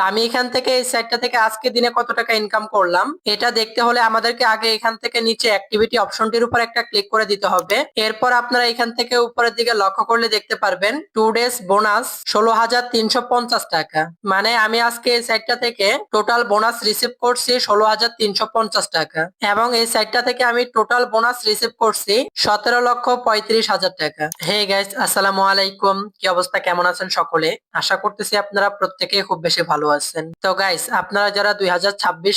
তা আমি এখান থেকে এই সাইটটা থেকে আজকে দিনে কত টাকা ইনকাম করলাম? এটা দেখতে হলে আমাদেরকে আগে এখান থেকে নিচে অ্যাক্টিভিটি অপশনটির উপর একটা ক্লিক করে দিতে হবে। এরপর আপনারা এখান থেকে উপরের দিকে লক্ষ্য করলে দেখতে পারবেন টু ডেজ বোনাস ষোলো হাজার তিনশো পঞ্চাশ টাকা। মানে আমি আজকে এই সাইটটা থেকে টোটাল বোনাস রিসিভ করছি ষোলো হাজার তিনশো পঞ্চাশ টাকা। এবং এই সাইটটা থেকে আমি টোটাল বোনাস রিসিভ করছি সতেরো লক্ষ পঁয়ত্রিশ হাজার টাকা। হে গাইস আসসালামু আলাইকুম। কি অবস্থা? কেমন আছেন সকলে? আশা করতেছি আপনারা প্রত্যেকে খুব বেশি ভালো আছেন। তো গাইস আপনারা যারা দুই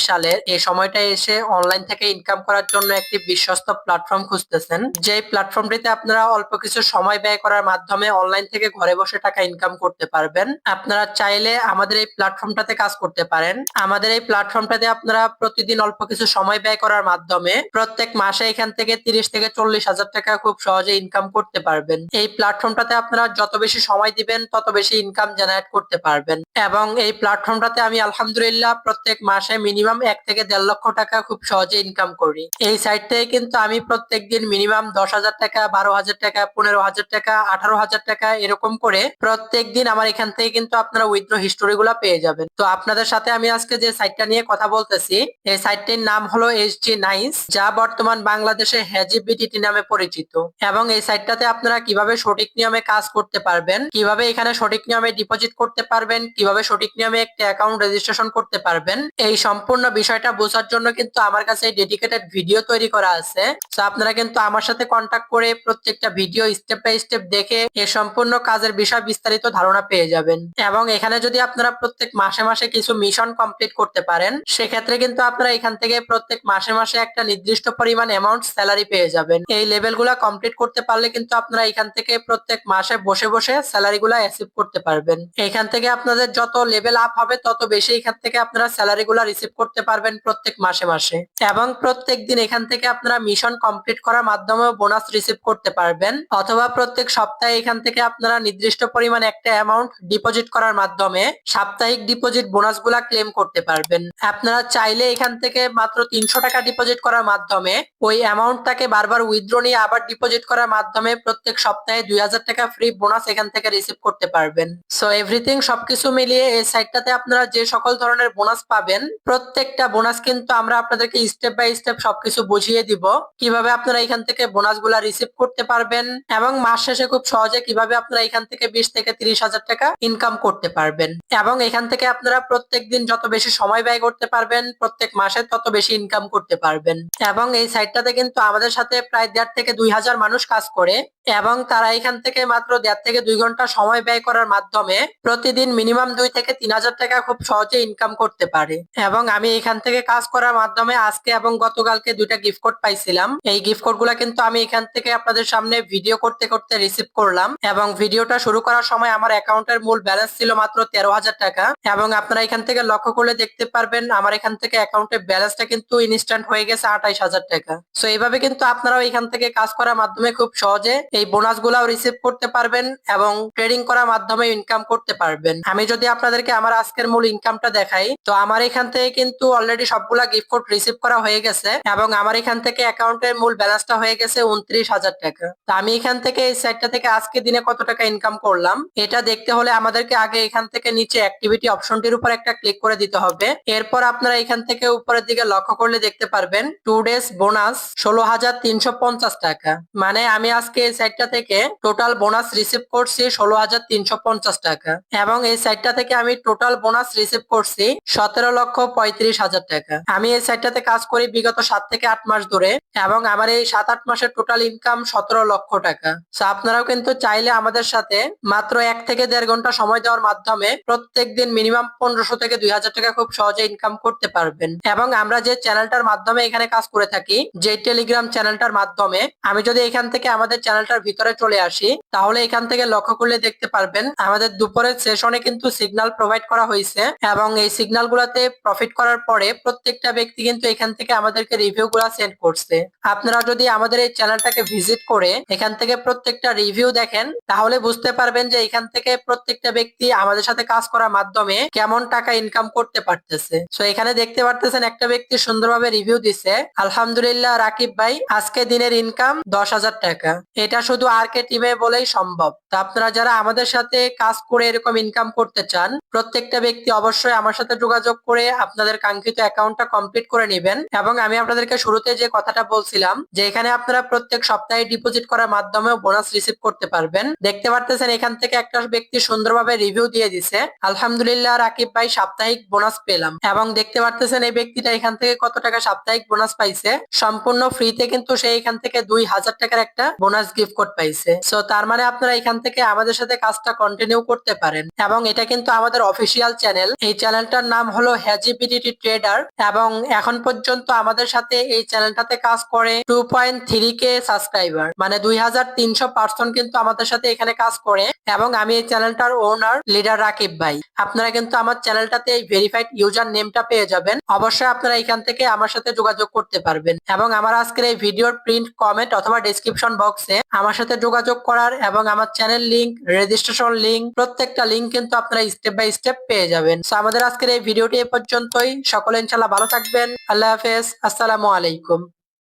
সালের এই সময়টা এসে অনলাইন থেকে ইনকাম করার জন্য একটি বিশ্বস্ত প্ল্যাটফর্ম খুঁজতেছেন যে প্ল্যাটফর্মটিতে আপনারা অল্প কিছু সময় ব্যয় করার মাধ্যমে অনলাইন থেকে ঘরে বসে টাকা ইনকাম করতে পারবেন। আপনারা চাইলে আমাদের এই প্ল্যাটফর্মটাতে কাজ করতে পারেন। আমাদের এই প্ল্যাটফর্মটাতে আপনারা প্রতিদিন অল্প কিছু সময় ব্যয় করার মাধ্যমে প্রত্যেক মাসে এখান থেকে তিরিশ থেকে চল্লিশ হাজার টাকা খুব সহজে ইনকাম করতে পারবেন। এই প্ল্যাটফর্মটাতে আপনারা যত বেশি সময় দিবেন, তত বেশি ইনকাম জেনারেট করতে পারবেন। এবং এই প্ল্যাটফর্মটাতে আমি আলহামদুলিল্লাহ প্রত্যেক মাসে মিনিমাম এক থেকে দেড় লক্ষ টাকা খুব সহজে ইনকাম করি। এই সাইট থেকে কিন্তু আমি প্রত্যেক দিন মিনিমাম দশ হাজার টাকা, বারো হাজার টাকা, পনেরো হাজার টাকা, আঠারো হাজার টাকা এরকম করে প্রত্যেক দিন আমার এখান থেকে কিন্তু আপনারা উইথড্র হিস্টোরি গুলা পেয়ে যাবেন। তো আপনাদের সাথে আমি আজকে যে সাইটটা নিয়ে কথা বলতেছি, এই সাইটটির নাম হলো এইচ জি নাইস যা বর্তমান বাংলাদেশে হ্যাজি বিটিটি নামে পরিচিত। এবং এই সাইটটাতে আপনারা কীভাবে সঠিক নিয়মে কাজ করতে পারবেন, কীভাবে এখানে সঠিক নিয়মে ডিপোজিট করতে পারবেন, কীভাবে সঠিক নিয়মে একটা অ্যাকাউন্ট রেজিস্ট্রেশন করতে পারবেন। এই সম্পূর্ণ বিষয়টা বোঝার জন্য কিন্তু আমার কাছে ডেডিকেটেড ভিডিও তৈরি করা আছে। তো আপনারা কিন্তু আমার সাথে কন্ট্যাক্ট করে প্রত্যেকটা ভিডিও স্টেপ বাই স্টেপ দেখে এই সম্পূর্ণ কাজের বিষয় বিস্তারিত ধারণা পেয়ে যাবেন। এবং এখানে যদি আপনারা প্রত্যেক মাসে মাসে কিছু মিশন কমপ্লিট করতে পারেন, সেক্ষেত্রে কিন্তু আপনারা এখান থেকে প্রত্যেক মাসে মাসে একটা নির্দিষ্ট পরিমাণ অ্যামাউন্ট স্যালারি পেয়ে যাবেন। এই লেভেলগুলো কমপ্লিট করতে পারলে কিন্তু আপনারা এখান থেকে প্রত্যেক মাসে বসে বসে স্যালারি গুলা অ্যাচিভ করতে পারবেন। এখান থেকে আপনাদের যত লেভেল আপ হবে, তত বেশি এখান থেকে আপনারা স্যালারি গুলা রিসিভ করতে পারবেন প্রত্যেক মাসে মাসে। এবং প্রত্যেক দিন এখান থেকে আপনারা মিশন কমপ্লিট করার মাধ্যমে বোনাস রিসিভ করতে পারবেন। অথবা প্রত্যেক সপ্তাহে এখান থেকে আপনারা নির্দিষ্ট পরিমাণ একটা অ্যামাউন্ট ডিপোজিট করার মাধ্যমে সাপ্তাহিক ডিপোজিট বোনাসগুলা ক্লেম করতে পারবেন। আপনারা চাইলে এখান থেকে মাত্র তিনশো টাকা ডিপোজিট করার মাধ্যমে ওই অ্যামাউন্টটাকে বারবার উইথড্র নিয়ে আবার ডিপোজিট করার মাধ্যমে প্রত্যেক সপ্তাহে দুই হাজার টাকা ফ্রি বোনাস এখান থেকে রিসিভ করতে পারবেন। সো এভরিথিং সবকিছু মিলিয়ে এই সাইটটাতে আপনারা যে সকল ধরনের বোনাস পাবেন, প্রত্যেকটা বোনাস কিন্তু আমরা আপনাদেরকে স্টেপ বাই স্টেপ সবকিছু বুঝিয়ে দিব, কীভাবে আপনারা এখান থেকে বোনাসগুলা রিসিভ করতে পারবেন এবং মাস শেষে খুব সহজে কীভাবে আপনারা এখান থেকে বিশ থেকে তিরিশ হাজার টাকা ইনকাম করতে পারবেন। এবং এখান থেকে আপনারা প্রত্যেক দিন যত বেশি সময় ব্যয় করতে পারবেন, প্রত্যেক মাসে তত বেশি ইনকাম করতে পারবেন। এবং এই সাইটটাতে কিন্তু আমাদের সাথে প্রায় দেড় থেকে দুই হাজার মানুষ কাজ করে। এবং তারা এখান থেকে মাত্র দেড় থেকে দুই ঘণ্টা সময় ব্যয় করার মাধ্যমে প্রতিদিন মিনিমাম দুই থেকে তিন হাজার টাকা খুব সহজে ইনকাম করতে পারে। এবং আমি এখান থেকে কাজ করার মাধ্যমে আজকে এবং গতকালকে দুইটা গিফট কোড পাইছিলাম। এই গিফট কোডগুলা কিন্তু আমি এখান থেকে আপনাদের সামনে ভিডিও করতে করতে রিসিভ করলাম। এবং ভিডিওটা শুরু করার সময় আমার অ্যাকাউন্টের মূল ব্যালেন্স ছিল মাত্র তেরো হাজার টাকা। এবং আপনারা এখান থেকে লক্ষ্য করলে দেখতে পারবেন আমার এখান থেকে অ্যাকাউন্টের ব্যালেন্সটা কিন্তু ইনস্ট্যান্ট হয়ে গেছে আঠাইশ হাজার টাকা। সো এইভাবে কিন্তু আপনারাও এখান থেকে কাজ করার মাধ্যমে খুব সহজে এই বোনাস গুলাও রিসিভ করতে পারবেন এবং ট্রেডিং করার মাধ্যমে ইনকাম করতে পারবেন। আমি যদি আপনাদেরকে আমার আজকের মূল ইনকামটা দেখাই, তো আমার এখান থেকে কিন্তু অলরেডি সবগুলা গিফট কোড রিসিভ করা হয়ে গেছে এবং আমার এখান থেকে অ্যাকাউন্টের মূল ব্যালেন্সটা হয়ে গেছে উনত্রিশ হাজার টাকা। তো আমি এখান থেকে এই সাইটটা থেকে আজকে দিনে কত টাকা ইনকাম করলাম, এটা দেখতে হলে আমাদেরকে আগে এখান থেকে নিচে অ্যাক্টিভিটি অপশনটির উপর একটা ক্লিক করে দিতে হবে। এরপর আপনারা এখান থেকে উপরের দিকে লক্ষ্য করলে দেখতে পারবেন টু ডেজ বোনাস ষোলো হাজার তিনশো পঞ্চাশ টাকা। মানে আমি আজকে এই সাইটটা থেকে টোটাল বোনাস রিসিভ করছি ষোলো হাজার তিনশো পঞ্চাশ টাকা। এবং এই সাইটটা থেকে আমি টোটাল বোনাস রিসিভ করছি সতেরো লক্ষ পঁয়ত্রিশ হাজার টাকা। আমি এই সাইটটাতে কাজ করি বিগত সাত থেকে আট মাস ধরে এবং আমার এই সাত আট মাসের টোটাল ইনকাম সতেরো লক্ষ টাকা। আপনারাও কিন্তু চাইলে আমাদের সাথে মাত্র এক থেকে দেড় ঘণ্টা সময় দেওয়ার মাধ্যমে প্রত্যেক দিন মিনিমাম পনেরোশো থেকে দুই হাজার টাকা খুব সহজে ইনকাম করতে পারবেন। এবং আমরা যে চ্যানেলটার মাধ্যমে এখানে কাজ করে থাকি, যে টেলিগ্রাম চ্যানেলটার মাধ্যমে, আমি যদি এখান থেকে আমাদের চ্যানেলটার ভিতরে চলে আসি। তাহলে এখান থেকে লক্ষ্য করলে দেখতে পারবেন, আমাদের দুপুরের সেশনে কিন্তু সিগন্যাল প্রোভাইড করা হয়েছে এবং এই সিগন্যাল গুলাতে প্রফিট করার পরে প্রত্যেকটা ব্যক্তি কিন্তু এখান থেকে আমাদেরকে রিভিউ গুলা সেন্ড করছে। আপনারা যদি আমাদের এই চ্যানেলটাকে ভিজিট করে এখান থেকে প্রত্যেকটা রিভিউ দেখেন, তাহলে বুঝতে পারবেন যে এখান থেকে প্রত্যেকটা ব্যক্তি আমাদের সাথে কাজ করার মাধ্যমে কেমন টাকা ইনকাম করতে পারতেছে। তো এখানে দেখতে পারতেছেন একটা ব্যক্তি সুন্দরভাবে রিভিউ দিছে, আলহামদুলিল্লাহ রাকিব ভাই, আজকে দিনের ইনকাম দশ হাজার টাকা। এটা শুধু আর কে টিমে বলেই সম্ভব। তা আপনারা যারা আমাদের সাথে কাজ করে এরকম ইনকাম করতে চান, প্রত্যেকটা ব্যক্তি অবশ্যই আমার সাথে যোগাযোগ করে আপনাদের কাঙ্ক্ষিত অ্যাকাউন্টটা কমপ্লিট করে নেবেন। এবং আমি আপনাদেরকে শুরুতে যে কথাটা বলছিলাম, যে এখানে আপনারা প্রত্যেক সপ্তাহে ডিপোজিট করার মাধ্যমেও বোনাস রিসিভ করতে পারবেন। দেখতে পারতেছেন এখান থেকে একটা ব্যক্তি সুন্দরভাবে রিভিউ দিয়ে দিছে। আলহামদুলিল্লাহ রাকিব ভাই সাপ্তাহিক বোনাস পেলাম। এবং দেখতে পারতেছেন এই ব্যক্তিটা এখান থেকে কত টাকা সাপ্তাহিক বোনাস পাইছে। সম্পূর্ণ ফ্রিতে কিন্তু সে এখান থেকে দুই হাজার টাকার একটা বোনাস গিফট কোড পাইছে। সো তার মানে আপনারা এখান থেকে আমাদের সাথে কাজটা কন্টিনিউ করতে পারেন। এবং এটা কিন্তু আমাদের অফিসিয়াল চ্যানেল এই চ্যানেলটার নাম হলো হ্যাজিবিডিটি ট্রেডার এবং এখন পর্যন্ত আমাদের সাথে এই চ্যানেলটাতে কাজ করে two point three K subscriber মানে দুই হাজার তিনশো পার্সন কিন্তু আমাদের সাথে এখানে কাজ করে। এবং আমি এই চ্যানেলটার ওনার লিডার রাকিব ভাই। আপনারা কিন্তু আমার চ্যানেলটাতে এই ভেরিফাইড ইউজার নেমটা পেয়ে যাবেন। অবশ্যই আপনারা এখান থেকে আমার সাথে যোগাযোগ করতে পারবেন। এবং আমার আজকের এই ভিডিওর প্রিন্ট কমেন্ট অথবা ডেসক্রিপশন বক্সে আমার সাথে যোগাযোগ করার এবং আমার চ্যানেল লিঙ্ক রেজিস্ট্রেশন লিঙ্ক প্রত্যেকটা লিঙ্ক কিন্তু আপনারা স্টেপ বাই স্টেপ পেয়ে যাবেন। তো আমাদের আজকের এই ভিডিওটি এ পর্যন্তই। সকলে ইনশাল্লাহ ভালো থাকবেন। আল্লাহ হাফেজ। আসসালামু আলাইকুম।